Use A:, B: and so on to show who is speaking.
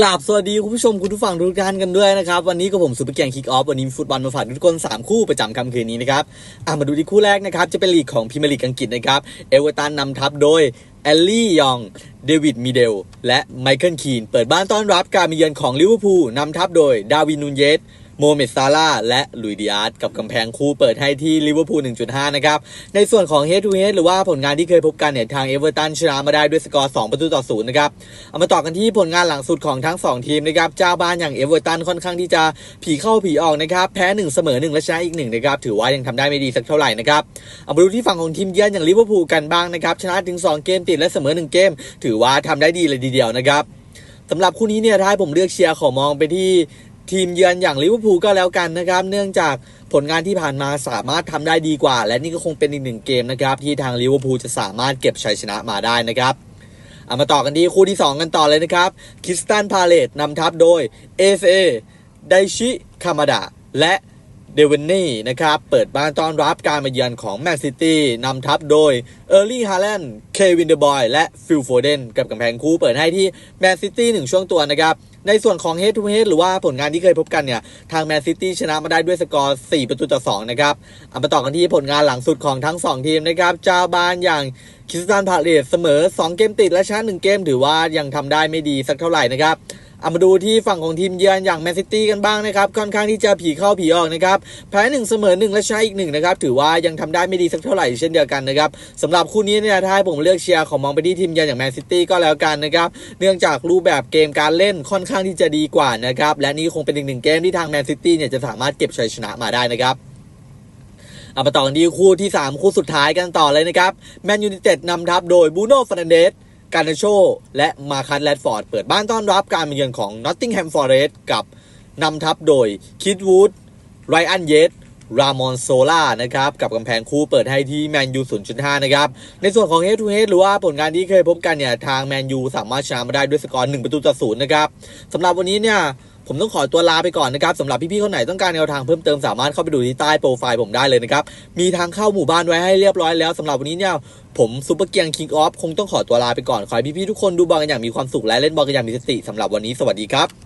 A: กราบสวัสดีคุณผู้ชมคุณผู้ฟังทุกท่านกันด้วยนะครับ วันนี้ก็ผมสุภเกียงคิกออฟวันนี้มีฟุตบอลมาฝากทุกคน 3 คู่ประจำค่ำคืนนี้นะครับอะมาดูที่คู่แรกนะครับ จะเป็นลีกของพรีเมียร์ลีกอังกฤษนะครับ เอเวอร์ตันนำทัพโดยแอลลี่ยองเดวิดมิเดล และไมเคิลคีน เปิดบ้านต้อนรับการมาเยือนของลิเวอร์พูลนำทัพโดยดาวินนูนเยส โมเมดซาลาและลุยดิอาร์ตกับกำแพงคู่เปิดให้ที่ลิเวอร์พูล 1.5 นะครับ ในส่วนของ Head to Head หรือว่าผลงานที่เคยพบกันเนี่ยทางเอเวอร์ตันชนะมาได้ด้วยสกอร์ 2 ประตูต่อ 0 นะครับ เอามาต่อกันที่ผลงานหลังสุดของทั้ง 2 ทีมนะครับ เจ้าบ้านอย่างเอเวอร์ตันค่อนข้างที่จะผีเข้าผีออกนะครับ แพ้ 1 เสมอ 1 และชนะอีก 1 นะครับ ถือว่ายังทำได้ไม่ดีสักเท่าไหร่นะครับ เอามาดูที่ฝั่งของทีมเยือนอย่างลิเวอร์พูลกันบ้างนะครับ ชนะถึง 2 เกมติดและเสมอ 1 เกม ถือว่าทำได้ดีเลยทีเดียวนะครับสำหรับคู่นี้เนี่ยถ้าให้ผมเลือกเชียร์ขอมองไปที่ ทีมเยือนอย่างลิเวอร์พูลก็แล้วกันนะครับ เนื่องจากผลงานที่ผ่านมาสามารถทำได้ดีกว่า และนี่ก็คงเป็นอีกหนึ่งเกมนะครับ ที่ทางลิเวอร์พูลจะสามารถเก็บชัยชนะมาได้นะครับเอามาต่อกันที่คู่ที่ 2 กันต่อเลยนะครับคิสตันพาเลตนำทัพโดยเอฟเอไดชิคามาดะและ เดวินนี่นะครับเปิดบ้านต้อนรับการมาเยือนของแมนซิตี้นำทัพโดยเออร์ลี่ฮาแลนด์เควินเดบอยและฟิลโฟเดนกับกำแพงคู่เปิดให้ที่แมนซิตี้หนึ่งช่วงตัวนะครับในส่วนของ Head to Head หรือว่าผลงานที่เคยพบกันเนี่ย ทางแมนซิตี้ชนะมาได้ด้วยสกอร์ 4 ประตูต่อ 2 นะครับเอามาต่อกันที่ผลงานหลังสุดของทั้ง 2 ทีมนะครับเจ้าบ้านอย่างคิสตันพาเลตเสมอ 2 เกมติดและชนะ1เกมถือว่ายังทำได้ไม่ดีสักเท่าไหร่นะครับ เอามาดูที่ฝั่งของทีมเยือนอย่างแมนซิตี้กันบ้างนะครับค่อนข้างที่จะผีเข้าผีออกนะครับแพ้หนึ่งเสมอหนึ่งและชนะอีกหนึ่งนะครับถือว่ายังทำได้ไม่ดีสักเท่าไหร่เช่นเดียวกันนะครับสำหรับคู่นี้เนี่ยถ้าให้ผมเลือกเชียร์ขอมองไปที่ทีมเยือนอย่างแมนซิตี้ก็แล้วกันนะครับเนื่องจากรูปแบบเกมการเล่นค่อนข้างที่จะดีกว่านะครับและนี่คงเป็นอีกหนึ่งเกมที่ทางแมนซิตี้เนี่ยจะสามารถเก็บชัยชนะมาได้นะครับเอามาต่อกันที่คู่ที่ 3 คู่สุดท้ายกันต่อเลยนะครับแมนยู i นเต็ดนำทัพโดยบูโน่ฟ r น a นเดส การนาโช และมาคัสแรดฟอร์ด เปิดบ้านต้อนรับการมาเยือนของนอตติงแฮมฟอร์เรสต์กับนำทัพโดยคิดวูดไรอันเยสรามอนโซล่านะครับ กับกำแพงคู่เปิดให้ที่แมนยู 0.5 นะครับ ในส่วนของ Head to Head หรือว่าผลงานที่เคยพบกันเนี่ย ทางแมนยูสามารถชนะมาได้ด้วยสกอร์ 1 ประตูต่อศูนย์นะครับสำหรับวันนี้เนี่ย ผมต้องขอตัวลาไปก่อนนะครับสำหรับพี่ๆคนไหนต้องการแนวทางเพิ่มเติมสามารถเข้าไปดูที่ใต้โปรไฟล์ผมได้เลยนะครับ มีทางเข้าหมู่บ้านไว้ให้เรียบร้อยแล้วสำหรับวันนี้เนี่ยผมซุปเปอร์เกียงคิงออฟคงต้องขอตัวลาไปก่อน ขอให้พี่ๆทุกคนดูบอลกันอย่างมีความสุขและเล่นบอลกันอย่างมีสติสำหรับวันนี้สวัสดีครับ